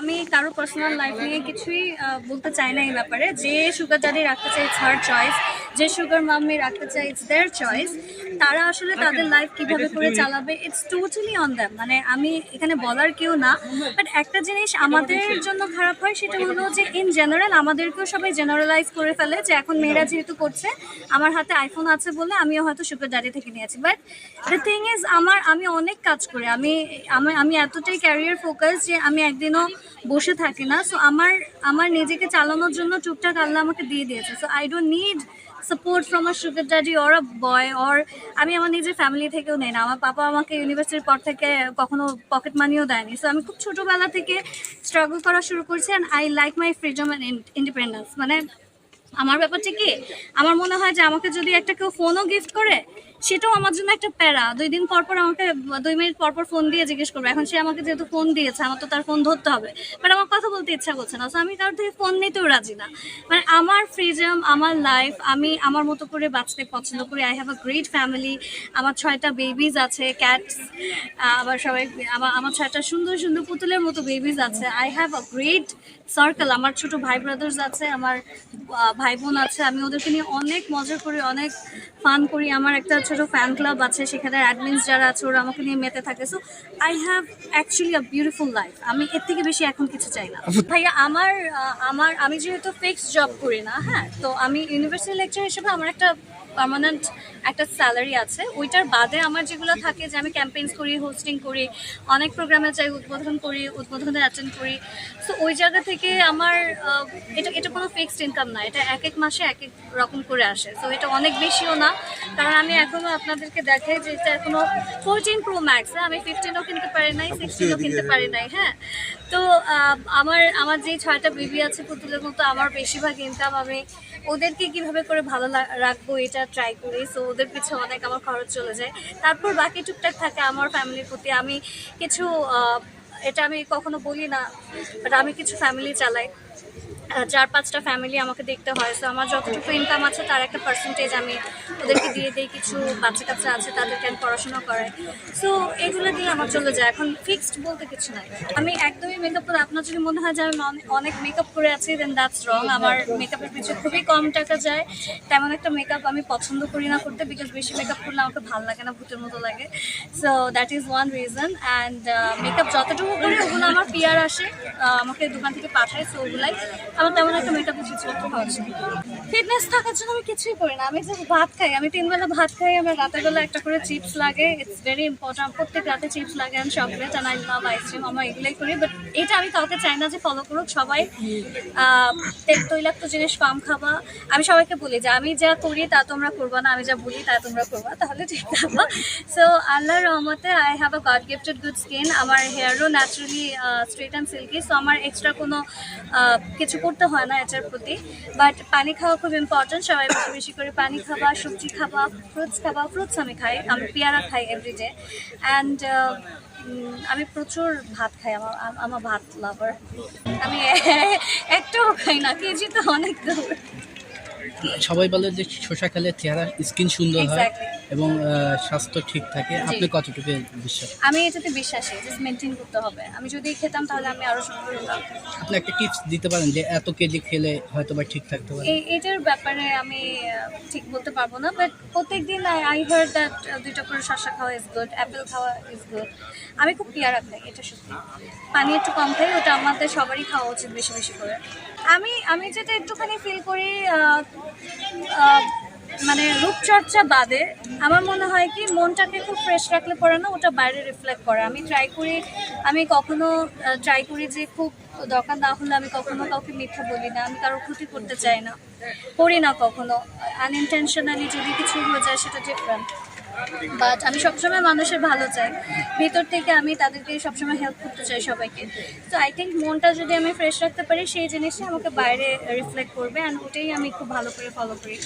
আমি কারও personal life নিয়ে কিছুই বলতে চাই না এই ব্যাপারে। যে সুগার দাদি রাখতে চাই ইটস হার চয়েস যে সুগার মাম্মি রাখতে চাই ইটস দেয়ার চয়েস তারা আসলে তাদের লাইফ কীভাবে করে চালাবে ইটস টোটালি অন দ্যাম মানে আমি এখানে বলার কেউ না বাট একটা জিনিস আমাদের জন্য খারাপ হয় সেটা হলো যে ইন জেনারেল আমাদেরকেও সবাই জেনারেলাইজ করে ফেলে যে এখন মেয়েরা যেহেতু করছে আমার হাতে আইফোন আছে বলে আমিও হয়তো সুগার দাদি থেকে নিয়েছি। বাট দ্য থিং ইজ আমার আমি অনেক কাজ করি। আমি আমি আমি এতটাই ক্যারিয়ার ফোকাস যে আমি একদিনও বসে থাকি না। সো আমার আমার নিজেকে চালানোর জন্য টুকটাক আল্লাহ আমাকে দিয়ে দিয়েছে। So I don't need support from a sugar daddy or a boy or আমি আমার নিজের ফ্যামিলি থেকেও নেই না। আমার পাপা আমাকে ইউনিভার্সিটির পর থেকে কখনো পকেট মানিও দেয়নি। সো আমি খুব ছোটোবেলা থেকে স্ট্রাগল করা শুরু করছি and I like my freedom and independence মানে আমার ব্যাপারটা কি? আমার মনে হয় যে আমাকে যদি একটা কেউ ফোনও গিফট করে, সেটাও আমার জন্য একটা প্যারা। দুই দিন পর পর আমাকে, দুই মিনিট পর পর ফোন দিয়ে জিজ্ঞেস করবে। এখন সে আমাকে যেহেতু ফোন দিয়েছে, আমার তো তার ফোন ধরতে হবে। বাট আমার কথা বলতে ইচ্ছা করছে না। সো আমি কারোর থেকে ফোন নিতেও রাজি না। মানে আমার ফ্রিডম আমার লাইফ আমি আমার মতো করে বাঁচতে পছন্দ করি। I have a great family আমার ছয়টা বেবিজ আছে ক্যাটস আবার সবাই আমার আমার ছয়টা সুন্দর সুন্দর পুতুলের মতো বেবিজ আছে। I have a great circle আমার ছোট ভাই ব্রাদার্স আছে, আমার ভাই বোন আছে আমি ওদেরকে নিয়ে অনেক মজা করি অনেক ফান করি। আমার একটা ছোটো ফ্যান ক্লাব আছে সেখানে অ্যাডমিনস যারা আছে ওরা আমাকে নিয়ে মেতে থাকে। So I have actually a beautiful life আমি এর থেকে বেশি এখন কিছু চাই না। ভাইয়া আমার আমার আমি যেহেতু ফিক্সড জব করি না হ্যাঁ তো আমি ইউনিভার্সিটি লেকচার হিসেবে আমার একটা পার্মানেন্ট একটা স্যালারি আছে। ওইটার বাদে আমার যেগুলো থাকে যে আমি ক্যাম্পেইনস করি হোস্টিং করি অনেক প্রোগ্রামে যাই উদ্বোধন করি উদ্বোধনে অ্যাটেন্ড করি। সো ওই জায়গা থেকে আমার এটা এটা কোনো ফিক্সড ইনকাম না এটা এক এক মাসে এক এক রকম করে আসে। সো এটা অনেক বেশিও না কারণ আমি এখনও আপনাদেরকে দেখাই যে এটা এখনও ফোরটিন প্রো ম্যাক্স আমি ফিফটিনও কিনতে পারি নাই সিক্সটিনও কিনতে পারি নাই হ্যাঁ। তো আমার আমার যে ছয়টা বেবি আছে পুতুলের মতো আমার বেশিরভাগ ইনকাম আমি ওদেরকে কীভাবে করে ভালো রাখব এটা ট্রাই করি সো ওদের পিছনে অনেক আমার খরচ চলে যায়। তারপর বাকি টুকটাক থাকে আমার ফ্যামিলির প্রতি। আমি কিছু এটা আমি কখনো বলি না বাট আমি কিছু ফ্যামিলি চালাই। চার পাঁচটা ফ্যামিলি আমাকে দেখতে হয়। সো আমার যতটুকু ইনকাম আছে, তার একটা পার্সেন্টেজ আমি ওদেরকে দিয়ে দিই। কিছু বাচ্চা কাচ্চা আছে, তাদেরকে আমি পড়াশোনা করাই। সো এগুলো দিয়ে আমার চলে যায়। এখন ফিক্সড বলতে কিছু নাই। আমি একদমই মেকআপ করে, আপনার যদি মনে হয় যে আমি অনেক মেকআপ করে আছি দেন দ্যাটস রং আমার মেকআপের পিছনে খুবই কম টাকা যায়। তেমন একটা মেকআপ আমি পছন্দ করি না করতে বিকজ বেশি মেকআপ করলে আমাকে ভালো লাগে না, ভূতের মতো লাগে। So that is one reason and makeup যতটুকু করি, ওগুলো আমার পিয়ার আসে। আমাকে দোকান থেকে পাঠায় সো ওগুলাই। আমার তেমন একটা মেকআপের ফিটনেস থাকার জন্য আমি কিছুই করি না। আমি যে ভাত খাই। আমি তিন বেলা ভাত খাই, আমার রাতের বেলা একটা করে চিপস লাগে। ইটস ভেরি ইম্পর্টেন্ট প্রত্যেক রাতে চিপস লাগে। আমি chocolate and I love ice cream আমার এগুলোই করি। বাট এটা আমি কাউকে চাই না যে ফলো করুক। সবাই তেল তৈলাক্ত জিনিস কম খাবা। আমি সবাইকে বলি যে, আমি যা করি তা তোমরা করবা না। আমি যা বলি তা তোমরা করবা। তাহলে ঠিক থাকব। সো আল্লাহর রহমতে I have a God gifted good skin আমার হেয়ারও naturally straight and silky so আমার এক্সট্রা কোনো কিছু করতে হয় না এটার প্রতি। বাট পানি খাওয়া খুব ইম্পর্টেন্ট সবাই বেশি বেশি করে পানি খাবা সবজি খাবা ফ্রুটস খাবা ফ্রুটস আমি খাই, আমি পেয়ারা খাই এভরিডে অ্যান্ড আমি প্রচুর ভাত খাই, আমার আমার ভাত লাভার আমি একটাও খাই না, কেজি তো অনেক দূর সবাই বলে যে শসা খেলে চেহারা স্কিন সুন্দর হয় এবং স্বাস্থ্য ঠিক থাকে। আপনি কতটুকু বিশ্বাস? আমি এটাতে বিশ্বাসী জাস্ট মেনটেন করতে হবে। আমি যদি খেতাম তাহলে আমি আরও সুন্দর হতাম। আপনি একটা টিপস দিতে পারেন যে এত কেজি খেলে হয়তো বা ঠিক থাকতে পারে? এটার ব্যাপারে আমি ঠিক বলতে পারব না বাট প্রত্যেক দিন আই হার্ড দ্যাট দুইটা করে শসা খাওয়া ইজ গুড অ্যাপেল খাওয়া ইজ গুড আমি খুব পেয়ারা খাই এটা সত্যি। পানি একটু কম খাই ওটা আমাদের সবারই খাওয়া উচিত বেশি বেশি করে। আমি আমি যেটা একটুখানি ফিল করি মানে রূপচর্চা বাদে, আমার মনে হয় কি, মনটাকে খুব ফ্রেশ রাখলে পরে না ওটা বাইরে রিফ্লেক্ট করে। আমি ট্রাই করি, আমি কখনো ট্রাই করি যে খুব দরকার না হলে আমি কখনো কাউকে মিথ্যা বলি না, আমি কারোর ক্ষতি করতে চাই না, করি না কখনো। আনইনটেনশনালি যদি কিছু হয়ে যায়, সেটা ডিফারেন্ট বাট আমি সবসময় মানুষের ভালো চাই। ভিতর থেকে আমি তাদেরকে সবসময় হেল্প করতে চাই সবাইকে। তো আই থিঙ্ক মনটা যদি আমি ফ্রেশ রাখতে পারি, সেই জিনিসটা আমাকে বাইরে রিফ্লেক্ট করবে অ্যান্ড ওটাই আমি খুব ভালো করে ফলো করি।